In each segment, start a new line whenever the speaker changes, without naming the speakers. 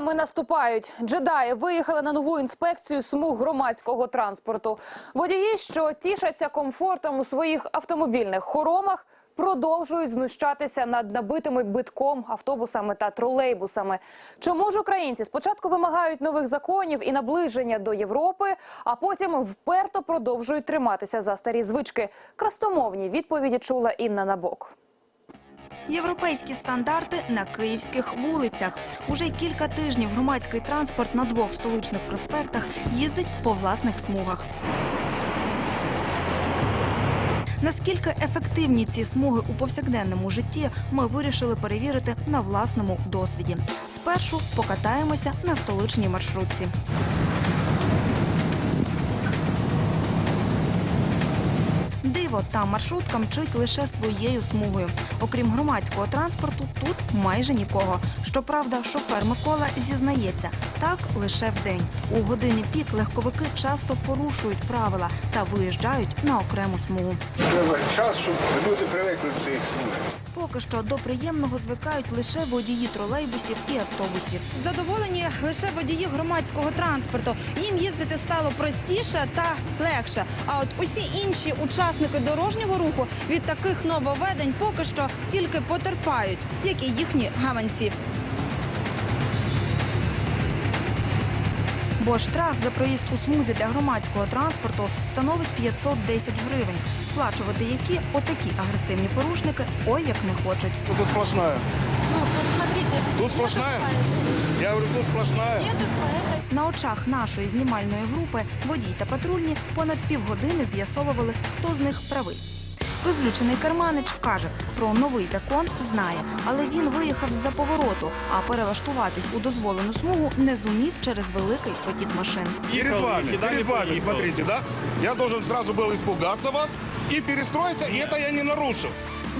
Днями наступають. Джедаї виїхали на нову інспекцію смуг громадського транспорту. Водії, що тішаться комфортом у своїх автомобільних хоромах, продовжують знущатися над набитими битком автобусами та тролейбусами. Чому ж українці спочатку вимагають нових законів і наближення до Європи, а потім вперто продовжують триматися за старі звички? Крастомовні відповіді чула Інна Набок.
Європейські стандарти на київських вулицях. Уже кілька тижнів громадський транспорт на двох столичних проспектах їздить по власних смугах. Наскільки ефективні ці смуги у повсякденному житті, ми вирішили перевірити на власному досвіді. Спершу покатаємося на столичній маршрутці. Диво, та маршрутка мчить лише своєю смугою. Окрім громадського транспорту, тут майже нікого. Щоправда, шофер Микола зізнається, так лише вдень. У години пік легковики часто порушують правила та виїжджають на окрему смугу.
Треба час, щоб люди привикли до цих смуг.
Поки що до приємного звикають лише водії тролейбусів і автобусів.
Задоволені лише водії громадського транспорту. Їм їздити стало простіше та легше. А от усі інші учасники дорожнього руху від таких нововведень поки що тільки потерпають, як і їхні гаманці.
Бо штраф за проїзд у смузі для громадського транспорту становить 510 гривень, сплачувати які отакі агресивні порушники ой як не хочуть.
Тут.
Ну,
Тут
едут
сплошная?
по-
Я говорю, тут
этой
На очах нашої знімальної групи водій та патрульні понад півгодини з'ясовували, хто з них правий. Розлючений керманич каже, про новий закон знає, але він виїхав з-за повороту, а перелаштуватись у дозволену смугу не зумів через великий потік машин.
Перед вами, перед вами, смотрите, да? Я должен сразу был испугаться вас и перестроиться, и это я не нарушил.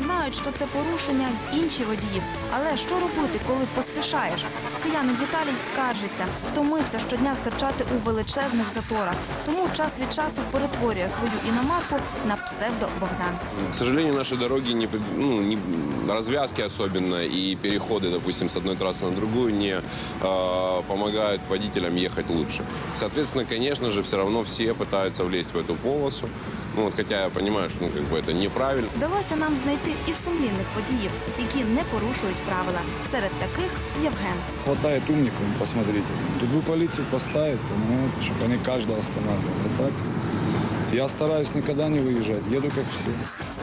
Знають, що це порушення й інші водії. Але що робити, коли поспішаєш? Киянин Віталій скаржиться, втомився щодня стирчати у величезних заторах. Тому час від часу перетворює свою іномарку на псевдо Богдан.
К сожалению, наши дороги, не, пред- ну, не- развязки особенно и переходы, допустим, с одной трассы на другую не э, помогают водителям ехать лучше. Соответственно, конечно же, все равно все пытаются влезть в эту полосу. Ну, вот, хотя я понимаю, что ну, как бы это неправильно.
Вдалося нам знайти і сумлінних водіїв, які не порушують правила. Серед таких Євген.
Хватает умников, посмотрите. Тут бы полицию поставить, понимаете, чтобы они каждого останавливали. А так я стараюсь никогда не выезжать, еду как все.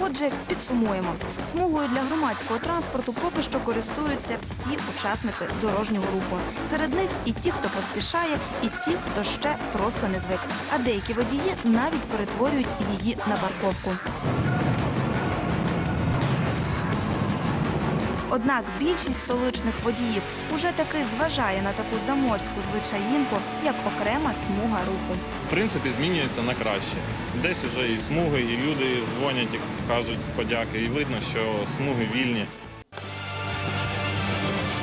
Отже, підсумуємо. Смугою для громадського транспорту поки що користуються всі учасники дорожнього руху. Серед них і ті, хто поспішає, і ті, хто ще просто не звик. А деякі водії навіть перетворюють її на парковку. Однак більшість столичних водіїв уже таки зважає на таку заморську звичаїнку, як окрема смуга руху.
в принципі змінюється на краще. Десь уже і смуги, і люди дзвонять і кажуть подяки, і видно, що смуги вільні.